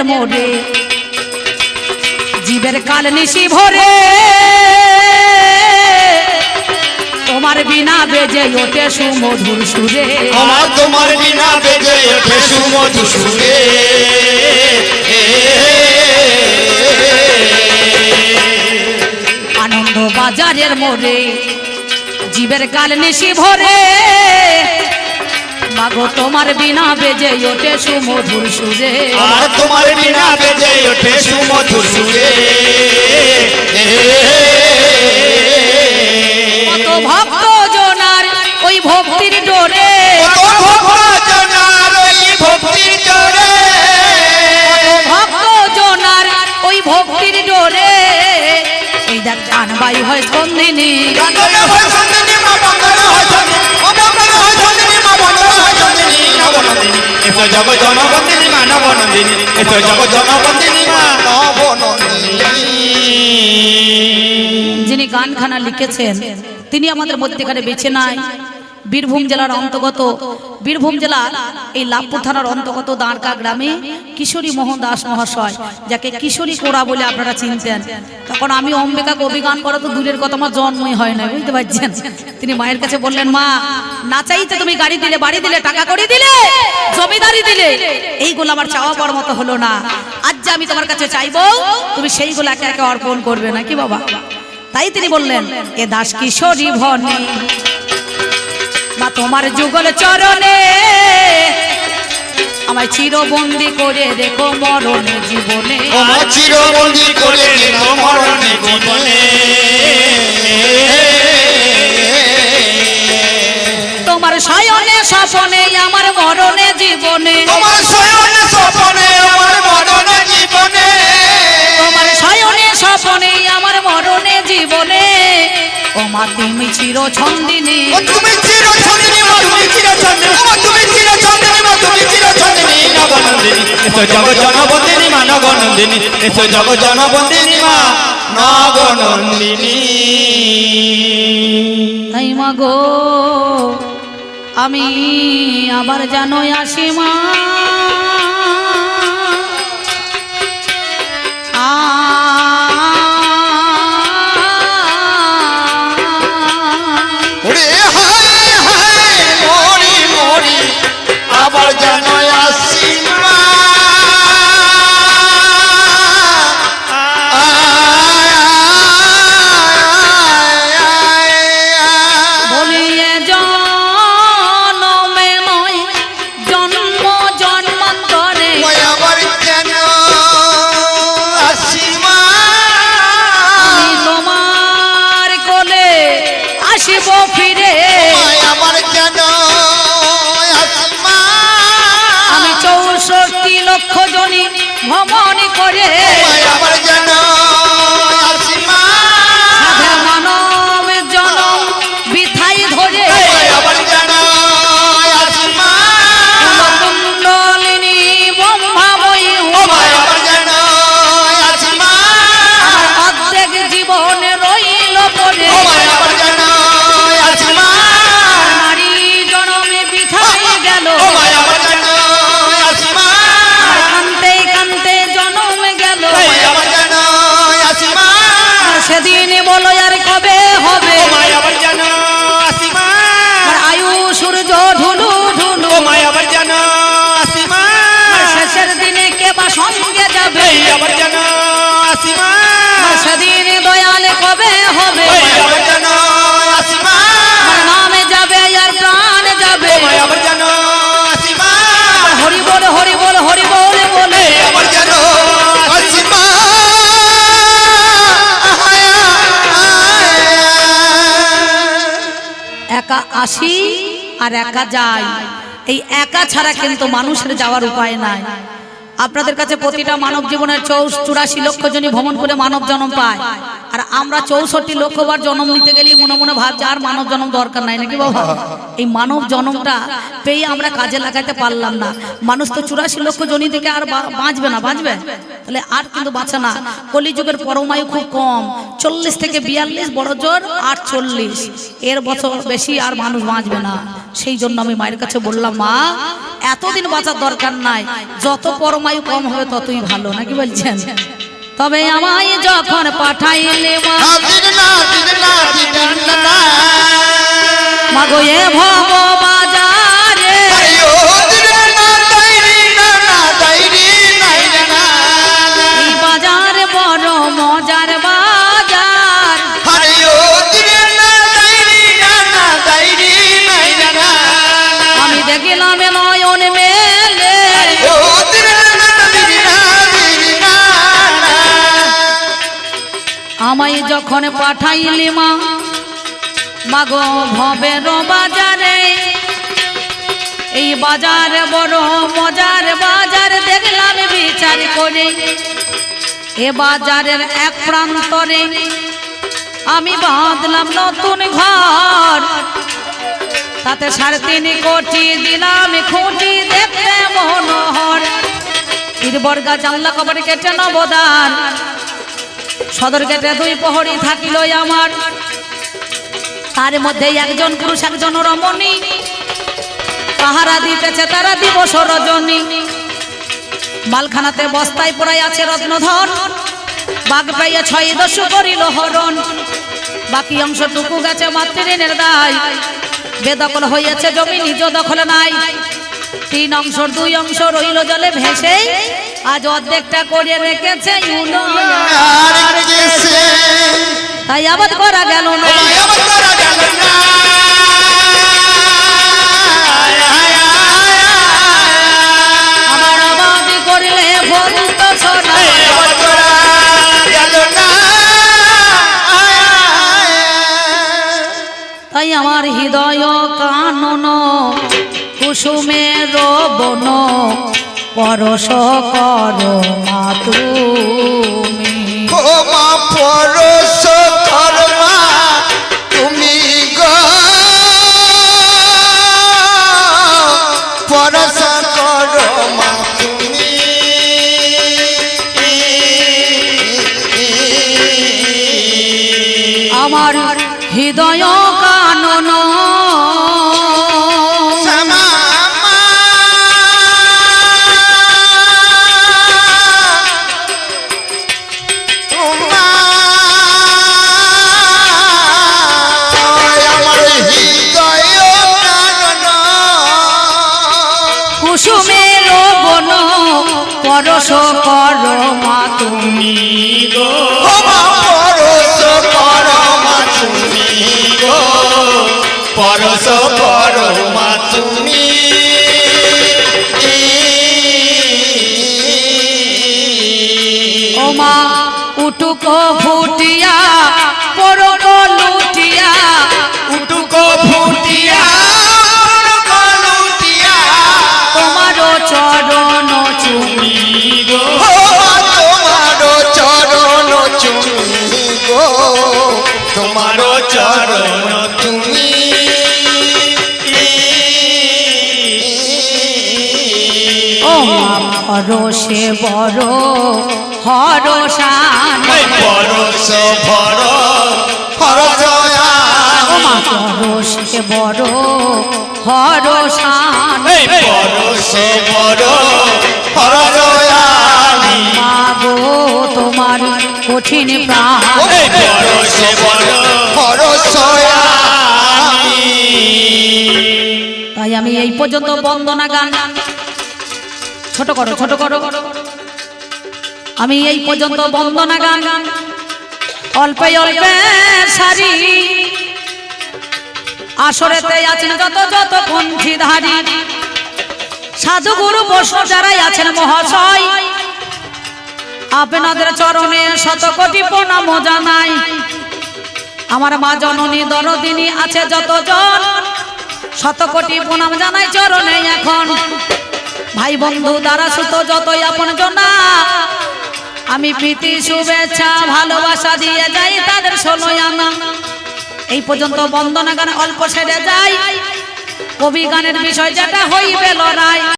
মোড়ে জীবের কাল নিশি ভরে তোমার বিনা বেজে ওঠে সুমধুর সুরে। আমার তোমার বিনা বেজে ওঠে সুমধু সুরে। আনন্দ বাজারের মোড়ে জীবের কাল নিশি ভরে মাগো তোমার বিনা বেজে ওঠে সুমধুর সুরে। আর তোমার বিনা বেজে ওঠে সুমধু সুরে। কত ভক্ত জনার ওই ভক্তির ডোরে। ভক্তির এই দেখ হয় হয় মা হয় সন্দিনী এসো জগ জনবন্দিনী মা নবনন্দিনী এসো জগ জনবন্দিনী মা নবনন্দিনী যিনি গানখানা লিখেছেন, তিনি আমাদের মধ্যেখানে বেছে নাই বীরভূম জেলার অন্তর্গত, বীরভূম জেলার এই লাভপুর থানার অন্তর্গত দাঁড়কা গ্রামে কিশোরী মোহন দাস মহাশয়, যাকে কিশোরী কোড়া বলে আপনারা চিনতেন। তখন আমি অম্বিকাকে অভিগান করা তো দূরের কথা, আমার জন্মই হয় না বুঝতে পারছেন? তিনি মায়ের কাছে বললেন, মা, না চাইতে তুমি গাড়ি দিলে, বাড়ি দিলে, টাকা করে দিলে, জমিদারি দিলে, এইগুলো আমার চাওয়া পাওয়ার মতো হলো না। আজ যে আমি তোমার কাছে চাইব, তুমি সেইগুলো একে একে অর্পণ করবে না, কি বাবা? তাই তিনি বললেন, এ দাস কিশোরী ভনে বা তোমার যুগল চরণে আমায় চিরবন্দি করে রেখো মরণে জীবনে। চিরবন্দি করে দিল মরণে জীবনে। তোমার শয়নে স্বপনে আমার মরণে জীবনে। তোমার শয়নে স্বপনে আমার মরণে জীবনে। তোমার শয়নে স্বপনে আমার মরণে জীবনে। ও মা তুমি চির ছন্দিনী ও তুমি চির ছন্দিনী মা তুমি চির ছন্দিনী ও তুমি চির ছন্দিনী মা তুমি চির ছন্দিনী নবনন্দিনী। এসো জগ জনবন্দিনী মা নবনন্দিনী। এসো জগ জনবন্দিনী মা নবনন্দিনী। তাই মা গো আমি আবার জানো আসি মা। ফিরে। আমার কেন? আমি চৌষট্টি লক্ষ জনী ভ্রমণ করে। আমার যেন আসি আর একা যাই। এই একা ছাড়া কিন্তু মানুষের যাওয়ার উপায় নাই। আপনাদের কাছে প্রতিটা মানব জীবনের চৌষ চুরাশি লক্ষ জনই ভ্রমণ করে মানব জন্ম পায়। আর আমরা চৌষট্টি লক্ষবার জন্ম নিতে গেলে মনে মনে ভাবছে, আর মানব জন্ম দরকার নাই নাকি বাবা? এই মানব জন্মটা পেয়ে আমরা কাজে লাগাতে পারলাম না। মানুষ তো চুরাশি লক্ষ জনি থেকে আর বাঁচবে না, বাঁচবে? তাহলে আর কিন্তু বাঁচে না। কলিযুগের পরমায়ু খুব কম। চল্লিশ থেকে বিয়াল্লিশ, বড় জোর আর চল্লিশ। এর বছর বেশি আর মানুষ বাঁচবে না। সেই জন্য আমি মায়ের কাছে বললাম, মা, এতদিন বাঁচার দরকার নাই। যত পরমায়ু কম হবে ততই ভালো। নাকি বলছেন? তবে আমায় যখন পাঠাইলে মাগো এ ভব আমায় যখন পাঠাইলি মা, মাগো ভবের বাজারে। এই বাজার বড় মজার বাজার, দেখলাম বিচার করে। এ বাজারের এক প্রান্তরে আমি বাঁধলাম নতুন ঘর। তাতে সাড়ে তিন কোটি দিলাম, খুঁটি দেখতে মনোহর। বর্গা জানলা কবর কেটে নবদান সদর গেটে দুই প্রহরী থাকিল আমার। তার মধ্যে একজন পুরুষ, একজন রমণী। পাহারা দিতেছে তারা দিবস রজনী। মালখানাতে বস্তায় পড়াই আছে রত্নধন। বাঘ পাইয়া ছয় দস্যু করিল হরণ। বাকি অংশটুকু গেছে মাতৃঋণের দায়। বেদখল হইয়াছে জমি, নিজ দখল নাই। তিন অংশ, দুই অংশ রইল জলে ভেসে আজ অর্ধেকটা করে রেখেছে তাই আবাদ করা গেল না। পরশ কর মা তুমি। ও মা পরশ কর্মা তুমি গো। পরশ কর্মা তুমি। আমার হৃদয় পরশ পরমা তুমি ভরসে বড় হরসান পরশ মা ভরসে বড় হরসান পরশ মাগো তোমার কঠিন প্রাণ। পরশ তাই আমি এই পর্যন্ত বন্দনা গান ছোট করো ছোট করো। আমি এই পর্যন্ত বন্দনা গান অল্পে অল্পে সারি। আসরেতে আছেন যত যত পন্থীধারী সাধু গুরু বৈষ্ণব যারাই আছেন মহাশয়, আপনাদের চরণে শত কোটি প্রণাম জানাই। আমার মা জননী দরদিনী আছে যতজন শত কোটি প্রণাম জানাই চরণে এখন। ভাই বন্ধু, দ্বারা সুতো যতই আপন জনা আমি প্রীতি, শুভেচ্ছা, ভালোবাসা দিয়ে যাই তাদের আনা। এই পর্যন্ত বন্দনা গান অল্প সেরে যাই, কবি গানের বিষয় যেটা হইবে লড়াই।